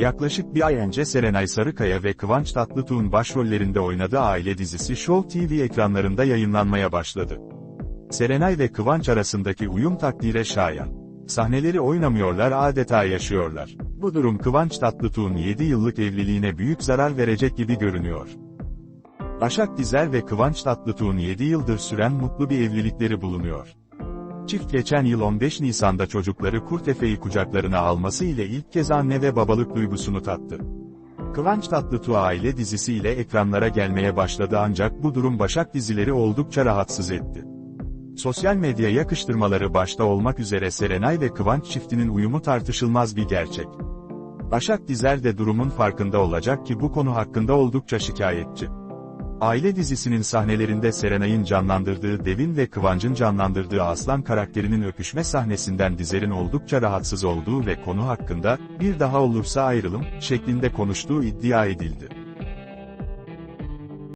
Yaklaşık bir ay önce Serenay Sarıkaya ve Kıvanç Tatlıtuğ'un başrollerinde oynadığı aile dizisi Show TV ekranlarında yayınlanmaya başladı. Serenay ve Kıvanç arasındaki uyum takdire şayan. Sahneleri oynamıyorlar adeta yaşıyorlar. Bu durum Kıvanç Tatlıtuğ'un 7 yıllık evliliğine büyük zarar verecek gibi görünüyor. Başak Dizer ve Kıvanç Tatlıtuğ'un 7 yıldır süren mutlu bir evlilikleri bulunuyor. Çift geçen yıl 15 Nisan'da çocukları Kurtefe'yi kucaklarına alması ile ilk kez anne ve babalık duygusunu tattı. Kıvanç Tatlıtuğ aile dizisiyle ekranlara gelmeye başladı ancak bu durum Başak dizileri oldukça rahatsız etti. Sosyal medya yakıştırmaları başta olmak üzere Serenay ve Kıvanç çiftinin uyumu tartışılmaz bir gerçek. Başak Dizer de durumun farkında olacak ki bu konu hakkında oldukça şikayetçi. Aile dizisinin sahnelerinde Serenay'ın canlandırdığı Devin ve Kıvanç'ın canlandırdığı Aslan karakterinin öpüşme sahnesinden Dizer'in oldukça rahatsız olduğu ve konu hakkında, bir daha olursa ayrılım, şeklinde konuştuğu iddia edildi.